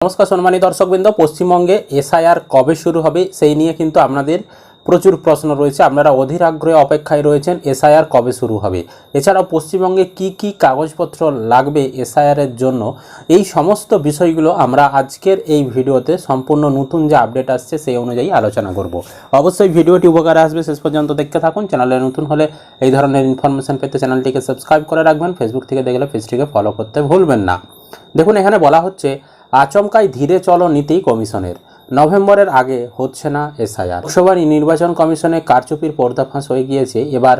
নমস্কার সম্মানী দর্শকবৃন্দ, পশ্চিমবঙ্গে এসআইআর কবে শুরু হবে সেই নিয়ে কিন্তু আপনাদের প্রচুর প্রশ্ন রয়েছে। আপনারা অধীর আগ্রহে অপেক্ষায় রয়েছেন, এসআইআর কবে শুরু হবে? এছাড়াও পশ্চিমবঙ্গে কি কি কাগজপত্র লাগবে এসআইআর এর জন্য? এই সমস্ত বিষয়গুলো আমরা আজকের এই ভিডিওতে সম্পূর্ণ নতুন যে আপডেট আসছে সেই অনুযায়ী আলোচনা করব। অবশ্যই ভিডিওটি উপকারে আসবে। শেষ পর্যন্ত দেখতে থাকুন। চ্যানেলে নতুন হলে এই ধরনের ইনফরমেশন পেতে চ্যানেলটিকে সাবস্ক্রাইব করে রাখবেন। ফেসবুক থেকে দেখলে পেজটিকে ফলো করতে ভুলবেন না। দেখুন, এখানে বলা হচ্ছে আচমকাই ধীরে চলো নীতি কমিশনের। নভেম্বরের আগে হচ্ছে না এসআইআর। লোকসভা নির্বাচন কমিশনে কারচুপির পর্দাফাঁস হয়ে গিয়েছে। এবার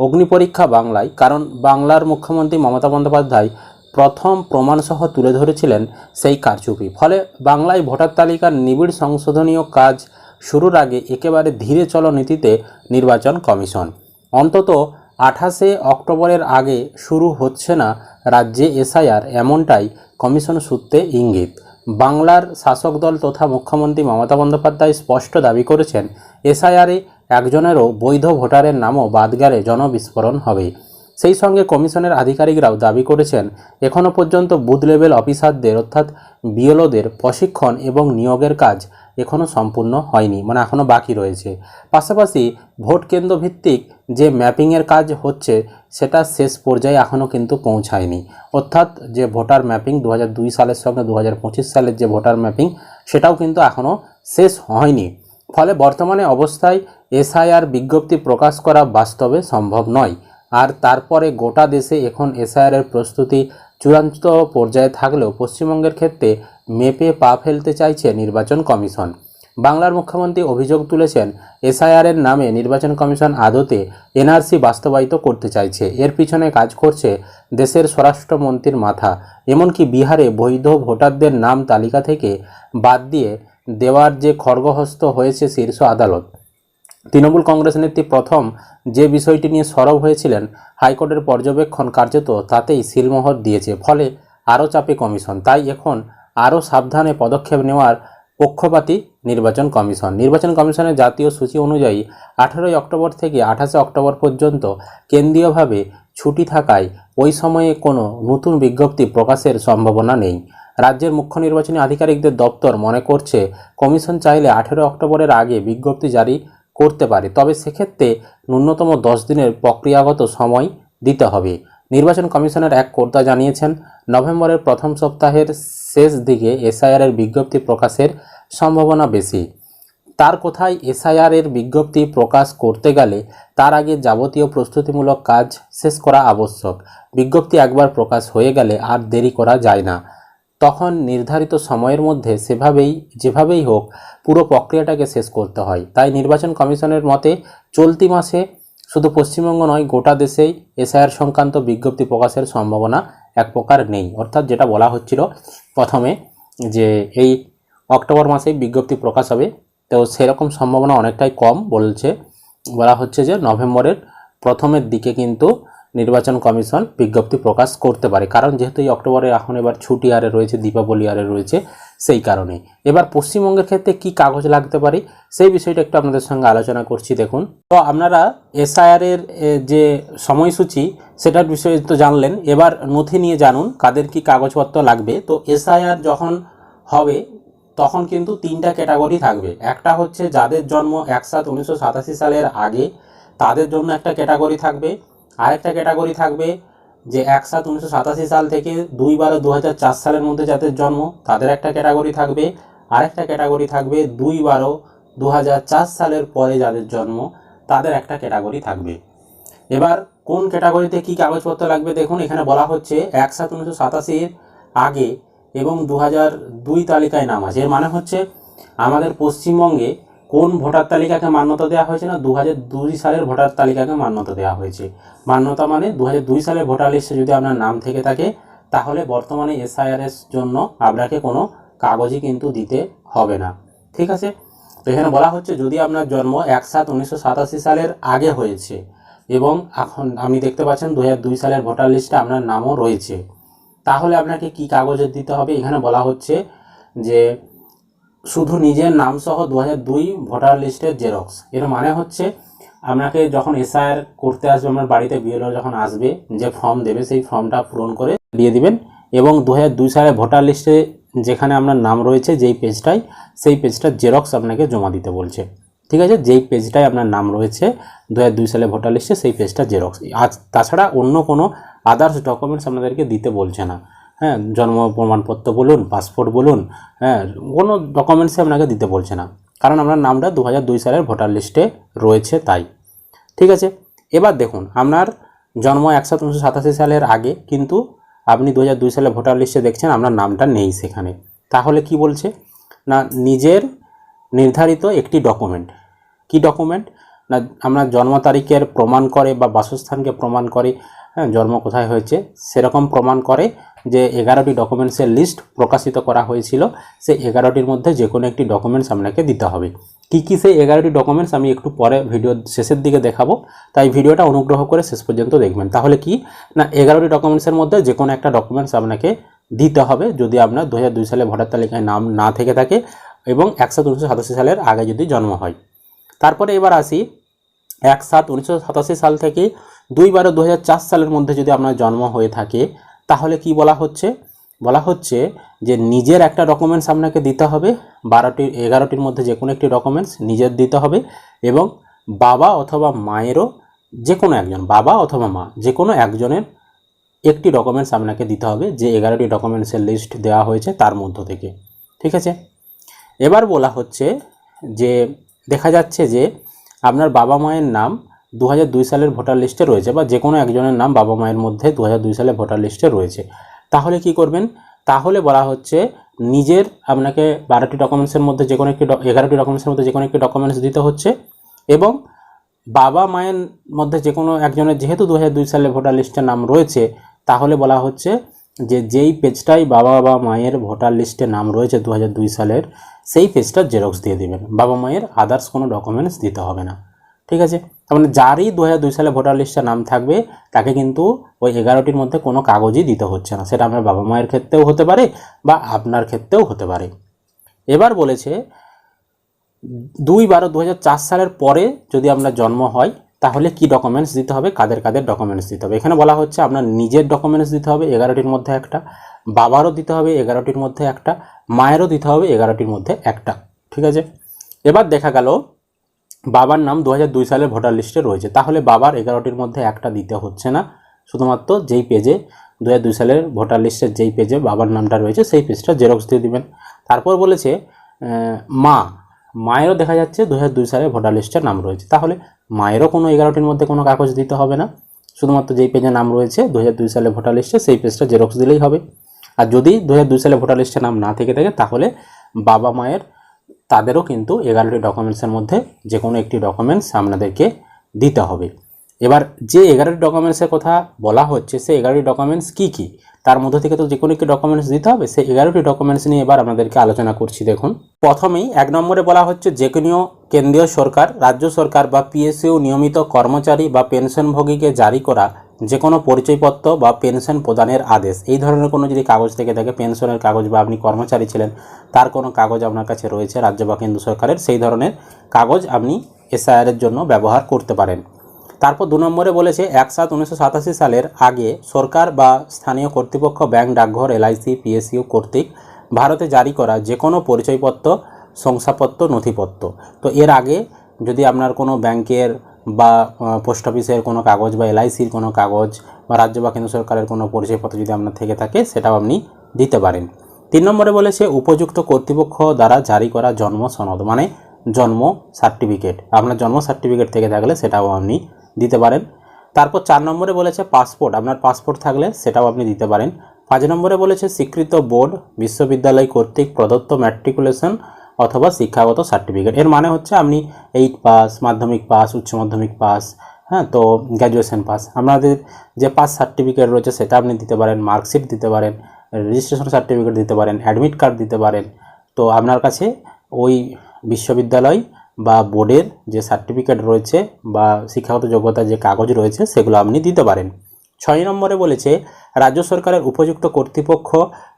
অগ্নিপরীক্ষা বাংলায়, কারণ বাংলার মুখ্যমন্ত্রী মমতা বন্দ্যোপাধ্যায় প্রথম প্রমাণসহ তুলে ধরেছিলেন সেই কারচুপি। ফলে বাংলায় ভোটার তালিকার নিবিড় সংশোধনীয় কাজ শুরুর আগে একেবারে ধীরে চলো নীতিতে নির্বাচন কমিশন। অন্তত আঠাশে অক্টোবরের আগে শুরু হচ্ছে না রাজ্যে এসআইআর, এমনটাই কমিশন সূত্রে ইঙ্গিত। বাংলার শাসক দল তথা মুখ্যমন্ত্রী মমতা বন্দ্যোপাধ্যায় স্পষ্ট দাবি করেছেন, এসআইআরে একজনেরও বৈধ ভোটারের নামও বাদ গেলে জনবিস্ফোরণ হবে। সেই সঙ্গে কমিশনের আধিকারিকরাও দাবি করেছেন এখনও পর্যন্ত বুথ লেভেল অফিসারদের অর্থাৎ বিএলওদের প্রশিক্ষণ এবং নিয়োগের কাজ এখনও সম্পূর্ণ হয়নি মানে এখনও বাকি রয়েছে। পাশাপাশি ভোট কেন্দ্র ভিত্তিক যে ম্যাপিংয়ের কাজ হচ্ছে, সেটা শেষ পর্যায়ে এখনও কিন্তু পৌঁছায়নি। অর্থাৎ যে ভোটার ম্যাপিং দু হাজার দুই সালের সঙ্গে দু হাজার পঁচিশ সালের যে ভোটার ম্যাপিং, সেটাও কিন্তু এখনও শেষ হয়নি। ফলে বর্তমানে অবস্থায় এসআইআর বিজ্ঞপ্তি প্রকাশ করা বাস্তবে সম্ভব নয়। আর তারপরে গোটা দেশে এখন এসআইআরের প্রস্তুতি চূড়ান্ত পর্যায়ে থাকলেও পশ্চিমবঙ্গের ক্ষেত্রে মেপে পা ফেলতে চাইছে নির্বাচন কমিশন। বাংলার মুখ্যমন্ত্রী অভিযোগ তুলেছেন এসআইআর এর নামে নির্বাচন কমিশন আদতে এনআরসি বাস্তবায়িত করতে চাইছে। এর পিছনে কাজ করছে দেশের স্বরাষ্ট্রমন্ত্রীর মাথা। এমনকি বিহারে বৈধ ভোটারদের নাম তালিকা থেকে বাদ দিয়ে দেওয়ার যে খড়গহস্ত হয়েছে শীর্ষ আদালত। তৃণমূল কংগ্রেস নেত্রী প্রথম যে বিষয়টি নিয়ে সরব হয়েছিলেন, হাইকোর্টের পর্যবেক্ষণ কার্যত তাতেই সিলমোহর দিয়েছে। ফলে আরও চাপে কমিশন। তাই এখন আরও সাবধানে পদক্ষেপ নেওয়ার পক্ষপাতী নির্বাচন কমিশন। নির্বাচন কমিশনের জাতীয় সূচি অনুযায়ী আঠারোই অক্টোবর থেকে আঠাশে অক্টোবর পর্যন্ত কেন্দ্রীয়ভাবে ছুটি থাকায় ওই সময়ে কোনো নতুন বিজ্ঞপ্তি প্রকাশের সম্ভাবনা নেই। রাজ্যের মুখ্য নির্বাচনী আধিকারিকদের দপ্তর মনে করছে, কমিশন চাইলে আঠেরো অক্টোবরের আগে বিজ্ঞপ্তি জারি করতে পারে। তবে সেক্ষেত্রে ন্যূনতম দশ দিনের প্রক্রিয়াগত সময় দিতে হবে। নির্বাচন কমিশনের এক কর্তা জানিয়েছেন, নভেম্বরের প্রথম সপ্তাহের শেষ দিকে এসআইআর এর বিজ্ঞপ্তি প্রকাশের সম্ভাবনা বেশি। তার কোথায়, এসআইআর এর বিজ্ঞপ্তি প্রকাশ করতে গেলে তার আগে যাবতীয় প্রস্তুতিমূলক কাজ শেষ করা আবশ্যক। বিজ্ঞপ্তি একবার প্রকাশ হয়ে গেলে আর দেরি করা যায় না। তখন নির্ধারিত সময়ের মধ্যে সেভাবেই, যেভাবেই হোক, পুরো প্রক্রিয়াটাকে শেষ করতে হয়। তাই নির্বাচন কমিশনের মতে চলতি মাসে শুধু পশ্চিমবঙ্গ নয়, গোটা দেশেই এসআইআর সংক্রান্ত বিজ্ঞপ্তি প্রকাশের সম্ভাবনা এক প্রকার নেই। অর্থাৎ যেটা বলা হচ্ছিল প্রথমে যে এই অক্টোবর মাসেই বিজ্ঞপ্তি প্রকাশ হবে। তো সেরকম সম্ভাবনা অনেকটাই কম বলছে। বলা হচ্ছে যে নভেম্বরের প্রথমের দিকে কিন্তু নির্বাচন কমিশন বিজ্ঞপ্তি প্রকাশ করতে পারে। কারণ যেহেতু এই অক্টোবরে, এখন এবার ছুটি আরে রয়েছে, দীপাবলি আরে রয়েছে, সেই কারণে। এবার পশ্চিমবঙ্গের ক্ষেত্রে কি কাগজ লাগতে পারে, সেই বিষয়টা একটু আপনাদের সঙ্গে আলোচনা করছি, দেখুন। তো আপনারা এসআইআর এর যে সময়সূচি, সেটার বিষয়ে তো জানলেন। এবার নথি নিয়ে জানুন, কাদের কি কাগজপত্র লাগবে। তো এসআইআর যখন হবে, তখন কিন্তু তিনটা ক্যাটাগরি থাকবে। একটা হচ্ছে যাদের জন্ম এক সাত উনিশশো সালের আগে, তাদের জন্য একটা ক্যাটাগরি থাকবে। আরেকটা ক্যাটাগরি থাকবে যে এক সাত উনিশশো সাল থেকে দুই বারো দু সালের মধ্যে যাদের জন্ম, তাদের একটা ক্যাটাগরি থাকবে। আরেকটা ক্যাটাগরি থাকবে দুই বারো দু সালের পরে যাদের জন্ম, তাদের একটা ক্যাটাগরি থাকবে। এবার কোন ক্যাটাগরিতে কি কাগজপত্র লাগবে দেখুন, এখানে বলা হচ্ছে এক সাত উনিশশো সাতাশির আগে এবং দু দুই তালিকায় নাম আছে। এর মানে হচ্ছে আমাদের পশ্চিমবঙ্গে কোন ভোটার তালিকাকে মান্যতা দেওয়া হয়েছে না? দু দুই সালের ভোটার তালিকাকে মান্যতা দেওয়া হয়েছে। মান্যতা মানে দু দুই সালের ভোটার লিস্টে যদি আপনার নাম থেকে থাকে, তাহলে বর্তমানে এসআইআরএস জন্য আপনাকে কোনো কাগজই কিন্তু দিতে হবে না। ঠিক আছে? তো এখানে বলা হচ্ছে, যদি আপনার জন্ম এক সাত উনিশশো সালের আগে হয়েছে এবং এখন আপনি দেখতে পাচ্ছেন দু সালের ভোটার লিস্টে আপনার নামও রয়েছে, তাহলে আপনাকে কি কাগজের দিতে হবে? এখানে বলা হচ্ছে যে শুধু নিজের নাম সহ দু দুই ভোটার লিস্টের জেরক্স। এর মানে হচ্ছে আপনাকে যখন এসআইআর করতে আসবে, আপনার বাড়িতে বিএলও যখন আসবে, যে ফর্ম দেবে, সেই ফর্মটা পূরণ করে দিয়ে দিবেন। এবং দু হাজার দুই সালে ভোটার লিস্টে যেখানে আপনার নাম রয়েছে, যেই পেজটায় সেই পেজটার জেরক্স আপনাকে জমা দিতে বলছে। ঠিক আছে? যেই পেজটায় আপনার নাম রয়েছে দু হাজার দুই সালে ভোটার লিস্টে সেই পেজটা জেরক্স। আজ তাছাড়া অন্য কোনো আদার্স ডকুমেন্টস আপনাদেরকে দিতে বলছে না। হ্যাঁ জন্ম প্রমাণপত্র বলুন পাসপোর্ট বলুন হ্যাঁ কোনো ডকুমেন্টসই আপনাকে দিতে বলছে না। কারণ আপনার নামটা দু হাজার দুই সালের ভোটার লিস্টে রয়েছে তাই। ঠিক আছে? এবার দেখুন, আপনার জন্ম একশো উনিশশো সাতাশি সালের আগে, কিন্তু আপনি দু হাজার দুই সালে ভোটার লিস্টে দেখছেন আপনার নামটা নেই সেখানে। তাহলে কি বলছে? না, নিজের নির্ধারিত একটি ডকুমেন্ট কি ডকুমেন্ট না, আপনার জন্ম তারিখের প্রমাণ করে বা বাসস্থানকে প্রমাণ করে হ্যাঁ জন্ম কোথায় হয়েছে, সেরকম প্রমাণ করে যে এগারোটি ডকুমেন্টসের লিস্ট প্রকাশিত করা হয়েছিল, সেই এগারোটির মধ্যে যে কোনো একটি ডকুমেন্টস আপনাকে দিতে হবে। কী কী সেই এগারোটি ডকুমেন্টস আমি একটু পরে ভিডিও শেষের দিকে দেখাবো, তাই ভিডিওটা অনুগ্রহ করে শেষ পর্যন্ত দেখবেন। তাহলে কি? না, এগারোটি ডকুমেন্টসের মধ্যে যে কোনো একটা ডকুমেন্টস আপনাকে দিতে হবে যদি আপনার দু সালে ভোটার তালিকায় নাম না থেকে থাকে এবং একশো উনিশশো সালের আগে যদি জন্ম হয়। তারপরে এবার আসি এক সাত উনিশশো সাল থেকে দুই বারো দু সালের মধ্যে যদি আপনার জন্ম হয়ে থাকে তাহলে কি বলা হচ্ছে? বলা হচ্ছে যে নিজের একটা ডকুমেন্টস আপনাকে দিতে হবে, বারোটি, এগারোটির মধ্যে যে কোনো একটি ডকুমেন্টস নিজের দিতে হবে এবং বাবা অথবা মায়েরও যে কোনো একজন, বাবা অথবা মা, যে কোনো একজনের একটি ডকুমেন্টস আপনাকে দিতে হবে যে এগারোটি ডকুমেন্টসের লিস্ট দেওয়া হয়েছে তার মধ্য থেকে। ঠিক আছে? এবার বলা হচ্ছে যে, দেখা যাচ্ছে যে আপনার বাবা মায়ের নাম দু সালের ভোটার লিস্টে রয়েছে বা যে কোনো একজনের নাম বাবা মায়ের মধ্যে দু সালের ভোটার লিস্টে রয়েছে। তাহলে কি করবেন? তাহলে বলা হচ্ছে নিজের আপনাকে বারোটি ডকুমেন্টসের মধ্যে যে কোনো একটি এগারোটি ডকুমেন্টসের মধ্যে যে কোনো একটি ডকুমেন্টস দিতে হচ্ছে এবং বাবা মায়ের মধ্যে যে কোনো একজনের যেহেতু দু সালে ভোটার লিস্টের নাম রয়েছে, তাহলে বলা হচ্ছে যে যেই পেজটাই বাবা বা মায়ের ভোটার লিস্টে নাম রয়েছে দু সালের, সেই পেজটার জেরক্স দিয়ে দেবেন। বাবা মায়ের আদার্স কোনো ডকুমেন্টস দিতে হবে না। ঠিক আছে? তার মানে যারই দু দুই সালে ভোটার লিস্টে নাম থাকবে, তাকে কিন্তু ওই এগারোটির মধ্যে কোনো কাগজই দিতে হচ্ছে না। সেটা আপনার বাবা মায়ের ক্ষেত্রেও হতে পারে বা আপনার ক্ষেত্রেও হতে পারে। এবার বলেছে, দুই বারো দু সালের পরে যদি আপনার জন্ম হয়, তাহলে কি ডকুমেন্টস দিতে হবে? কাদের কাদের ডকুমেন্টস দিতে হবে? এখানে বলা হচ্ছে আপনার নিজের ডকুমেন্টস দিতে হবে, এগারোটির মধ্যে একটা, বাবারও দিতে হবে, এগারোটির মধ্যে একটা, মায়েরও দিতে হবে, এগারোটির মধ্যে একটা। ঠিক আছে? এবার দেখা গেল বাবার নাম দু হাজার দুই সালের ভোটার লিস্টে রয়েছে। তাহলে বাবার এগারোটির মধ্যে একটা দিতে হচ্ছে না। শুধুমাত্র যেই পেজে দু হাজার দুই সালের ভোটার লিস্টের যেই পেজে বাবার নামটা রয়েছে, সেই পেজটা জেরক্স দিয়ে দিবেন। তারপর বলেছে মা, মায়েরও দেখা যাচ্ছে দু হাজার দুই সালে ভোটার লিস্টের নাম রয়েছে। তাহলে মায়েরও কোনো এগারোটির মধ্যে কোনো কাগজ দিতে হবে না। শুধুমাত্র যেই পেজে নাম রয়েছে দু হাজার দুই সালে ভোটার লিস্টে, সেই পেজটা জেরক্স দিলেই হবে। আর যদি দু হাজার দুই সালে ভোটার লিস্টে নাম না থেকে থাকে, তাহলে বাবা মায়ের তাদেরও কিন্তু এগারোটি ডকুমেন্টসের মধ্যে যে কোনো একটি ডকুমেন্টস আপনাদেরকে দিতে হবে। এবার যে এগারোটি ডকুমেন্টসের কথা বলা হচ্ছে, সেই এগারোটি ডকুমেন্টস কী কী? তার মধ্যে থেকে তো যে কোনো একটি ডকুমেন্টস দিতে হবে, সেই এগারোটি ডকুমেন্টস নিয়ে এবার আপনাদেরকে আলোচনা করছি, দেখুন। প্রথমেই এক নম্বরে বলা হচ্ছে, যে কোনো কেন্দ্রীয় সরকার, রাজ্য সরকার বা পিএসইউ নিয়মিত কর্মচারী বা পেনশনভোগীকে জারি করা যে কোনো পরিচয়পত্র বা পেনশন প্রদানের আদেশ। এই ধরনের কোনো যদি কাগজ থেকে থাকে, পেনশনের কাগজ বা আপনি কর্মচারী ছিলেন, তার কোনো কাগজ আপনার কাছে রয়েছে, রাজ্য বা কেন্দ্র সরকারের, সেই ধরনের কাগজ আপনি এসআইআরের জন্য ব্যবহার করতে পারেন। তারপর দু নম্বরে বলেছে, এক সাত উনিশশো সালের আগে সরকার বা স্থানীয় কর্তৃপক্ষ ব্যাংক, ডাকঘর, এলআইসি, পিএসইউ কর্তৃক ভারতে জারি করা যে কোনো পরিচয়পত্র, শংসাপত্র, নথিপত্র। তো এর আগে যদি আপনার কোনো ব্যাংকের বা পোস্ট অফিসের কোনো কাগজ বা এলআইসির কোনো কাগজ বা রাজ্য বা কেন্দ্র সরকারের কোনো পরিচয়পত্র যদি আপনার থেকে থাকে, সেটাও আপনি দিতে পারেন। তিন নম্বরে বলেছে, উপযুক্ত কর্তৃপক্ষ দ্বারা জারি করা জন্ম সনদ মানে জন্ম সার্টিফিকেট আপনার জন্ম সার্টিফিকেট থেকে থাকলে সেটাও আপনি দিতে পারেন। তারপর চার নম্বরে বলেছে, পাসপোর্ট আপনার পাসপোর্ট থাকলে সেটাও আপনি দিতে পারেন। পাঁচ নম্বরে বলেছে, স্বীকৃত বোর্ড, বিশ্ববিদ্যালয় কর্তৃক প্রদত্ত ম্যাট্রিকুলেশন অথবা শিক্ষাগত সার্টিফিকেট এর মানে হচ্ছে আপনি এইট পাস মাধ্যমিক পাস উচ্চ মাধ্যমিক পাস হ্যাঁ তো গ্র্যাজুয়েশন পাস আপনাদের যে পাস সার্টিফিকেট রয়েছে সেটা আপনি দিতে পারেন মার্কশিট দিতে পারেন রেজিস্ট্রেশন সার্টিফিকেট দিতে পারেন অ্যাডমিট কার্ড দিতে পারেন। তো আপনার কাছে ওই বিশ্ববিদ্যালয় বা বোর্ডের যে সার্টিফিকেট রয়েছে বা শিক্ষাগত যোগ্যতার যে কাগজ রয়েছে সেগুলো আপনি দিতে পারেন। ছয় নম্বরে বলেছে, রাজ্য সরকারের উপযুক্ত কর্তৃপক্ষ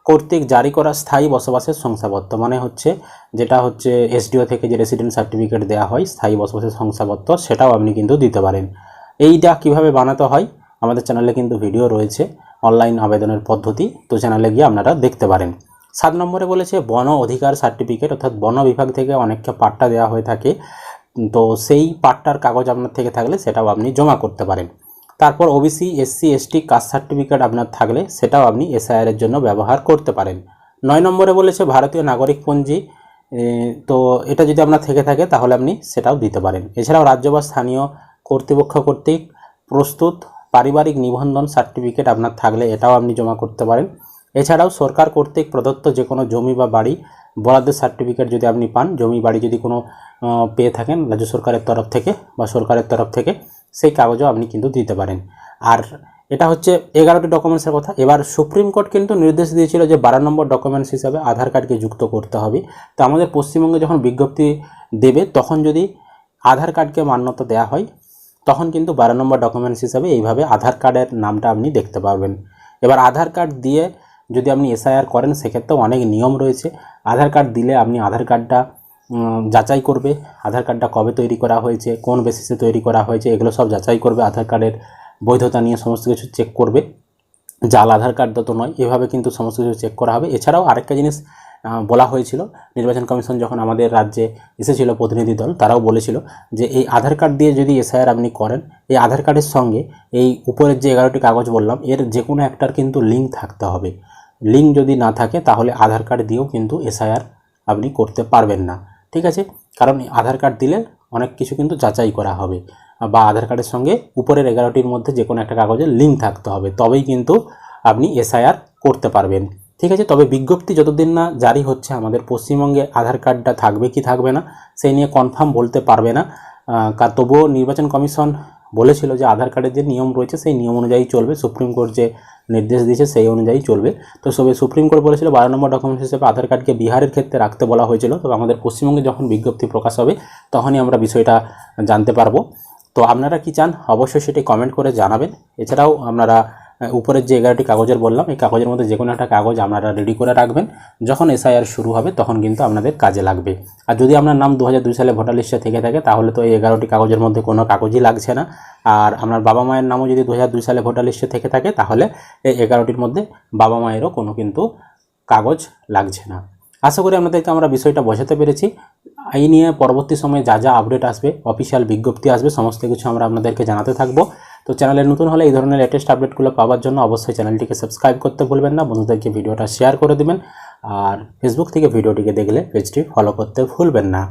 কর্তৃক জারি করা স্থায়ী বসবাসের শংসাপত্র। মানে হচ্ছে, যেটা হচ্ছে এসডিও থেকে যে রেসিডেন্ট সার্টিফিকেট দেওয়া হয়, স্থায়ী বসবাসের শংসাপত্র, সেটাও আপনি কিন্তু দিতে পারেন। এইটা কীভাবে বানাতে হয়, আমাদের চ্যানেলে কিন্তু ভিডিও রয়েছে অনলাইন আবেদনের পদ্ধতি, তো চ্যানেলে গিয়ে আপনারা দেখতে পারেন। সাত নম্বরে বলেছে, বন অধিকার সার্টিফিকেট অর্থাৎ বন বিভাগ থেকে অনেককে পাট্টা দেওয়া হয়ে থাকে, তো সেই পাট্টার কাগজ আপনার থেকে থাকলে সেটাও আপনি জমা করতে পারেন। তারপর OBC SC ST caste certificate আপনার থাকলে সেটাও আপনি এসআইআর এর জন্য ব্যবহার করতে পারেন। নয় নম্বরে বলেছে ভারতীয় নাগরিক পঞ্জি তো এটা যদি আপনার থেকে থাকে তাহলে আপনি সেটাও দিতে পারেন। এছাড়াও রাজ্য বা স্থানীয় কর্তৃপক্ষ কর্তৃক প্রস্তুত পারিবারিক নিবন্ধন সার্টিফিকেট আপনার থাকলে এটাও আপনি জমা করতে পারেন। এছাড়াও সরকার কর্তৃক প্রদত্ত যে কোনো জমি বা বাড়ি বরাদ্দের সার্টিফিকেট যদি আপনি পান, জমি বাড়ি যদি কোনো পেয়ে থাকেন রাজ্য সরকারের তরফ থেকে বা সরকারের তরফ থেকে সেই কাগজও আপনি কিন্তু দিতে পারেন। আর এটা হচ্ছে এগারোটি ডকুমেন্টসের কথা। এবার সুপ্রিম কোর্ট কিন্তু নির্দেশ দিয়েছিল যে বারো নম্বর ডকুমেন্টস হিসাবে আধার কার্ডকে যুক্ত করতে হবে। তো আমাদের পশ্চিমবঙ্গে যখন বিজ্ঞপ্তি দেবে, তখন যদি আধার কার্ডকে মান্যতা দেওয়া হয়, তখন কিন্তু বারো নম্বর ডকুমেন্টস হিসাবে এইভাবে আধার কার্ডের নামটা আপনি দেখতে পাবেন এবার আধার কার্ড দিয়ে যদি আপনি এসআইআর করেন, সেক্ষেত্রেও অনেক নিয়ম রয়েছে। আধার কার্ড দিলে আপনি আধার কার্ডটা যাচাই করবে, আধার কার্ডটা কবে তৈরি করা হয়েছে, কোন বেসিসে তৈরি করা হয়েছে, এগুলো সব যাচাই করবে, আধার কার্ডের বৈধতা নিয়ে সমস্ত কিছু চেক করবে। জাল আধার কার্ড তো নয়, এভাবে কিন্তু সমস্ত কিছু চেক করা হবে। এছাড়াও আরেকটা জিনিস বলা হয়েছিল, নির্বাচন কমিশন যখন আমাদের রাজ্যে এসেছিল, প্রতিনিধি দল, তারাও বলেছিল যে এই আধার কার্ড দিয়ে যদি এসআইআর আপনি করেন, এই আধার কার্ডের সঙ্গে এই উপরের যে এগারোটি কাগজ বললাম, এর যে কোনো একটার কিন্তু লিঙ্ক থাকতে হবে। লিঙ্ক যদি না থাকে, তাহলে আধার কার্ড দিয়েও কিন্তু এসআইআর আপনি করতে পারবেন না। ঠিক আছে? কারণ আধার কার্ড দিলে অনেক কিছু কিন্তু যাচাই করা হবে। বা আধার কার্ডের সঙ্গে উপরের এগারোটির মধ্যে যে কোনো একটা কাগজের লিঙ্ক থাকতে হবে। তবেই কিন্তু আপনি এসআইআর করতে পারবেন। ঠিক আছে? তবে বিজ্ঞপ্তি যতদিন না জারি হচ্ছে, আমাদের পশ্চিমবঙ্গে আধার কার্ডটা থাকবে কি থাকবে না, সেই নিয়ে কনফার্ম বলতে পারবে না। তবুও নির্বাচন কমিশন বলেছিল যে আধার কার্ডের যে নিয়ম রয়েছে, সেই নিয়ম অনুযায়ী চলবে। সুপ্রিম কোর্ট যে নির্দেশ দিয়েছে, সেই অনুযায়ী চলবে। তো সবে সুপ্রিম কোর্ট বলেছিল, বারো নম্বর ডকুমেন্টস হিসেবে আধার কার্ডকে বিহারের ক্ষেত্রে রাখতে বলা হয়েছিল। তবে আমাদের পশ্চিমবঙ্গে যখন বিজ্ঞপ্তি প্রকাশ হবে, তখনই আমরা বিষয়টা জানতে পারব। তো আপনারা কি চান, অবশ্যই সেটি কমেন্ট করে জানাবেন। এছাড়াও আপনারা উপরের যে এগারোটি কাগজের বললাম, এই কাগজের মধ্যে যে কোনো একটা কাগজ আপনারা রেডি করে রাখবেন। যখন এসআইআর শুরু হবে, তখন কিন্তু আপনাদের কাজে লাগবে। আর যদি আপনার নাম দু সালে ভোটার লিস্টে থেকে থাকে, তাহলে তো এই এগারোটি কাগজের মধ্যে কোনো কাগজই লাগছে না। আর আপনার বাবা মায়ের নামও যদি দু সালে ভোটার লিস্টে থেকে থাকে, তাহলে এই এগারোটির মধ্যে বাবা মায়েরও কোনো কিন্তু কাগজ লাগছে না। আশা করি আপনাদেরকে আমরা বিষয়টা বোঝাতে পেরেছি। এই নিয়ে পরবর্তী সময়ে যা যা আপডেট আসবে অফিসিয়াল বিজ্ঞপ্তি আসবে, সমস্ত কিছু আমরা আপনাদেরকে জানাতে থাকব। তো চ্যানেলে নতুন হলে এই ধরনের লেটেস্ট আপডেটগুলো পাওয়ার জন্য অবশ্যই চ্যানেলটিকে সাবস্ক্রাইব করতে ভুলবেন না। বন্ধুদেরকে ভিডিওটা শেয়ার করে দেবেন। আর ফেসবুক থেকে ভিডিওটিকে দেখলে পেজটি ফলো করতে ভুলবেন না।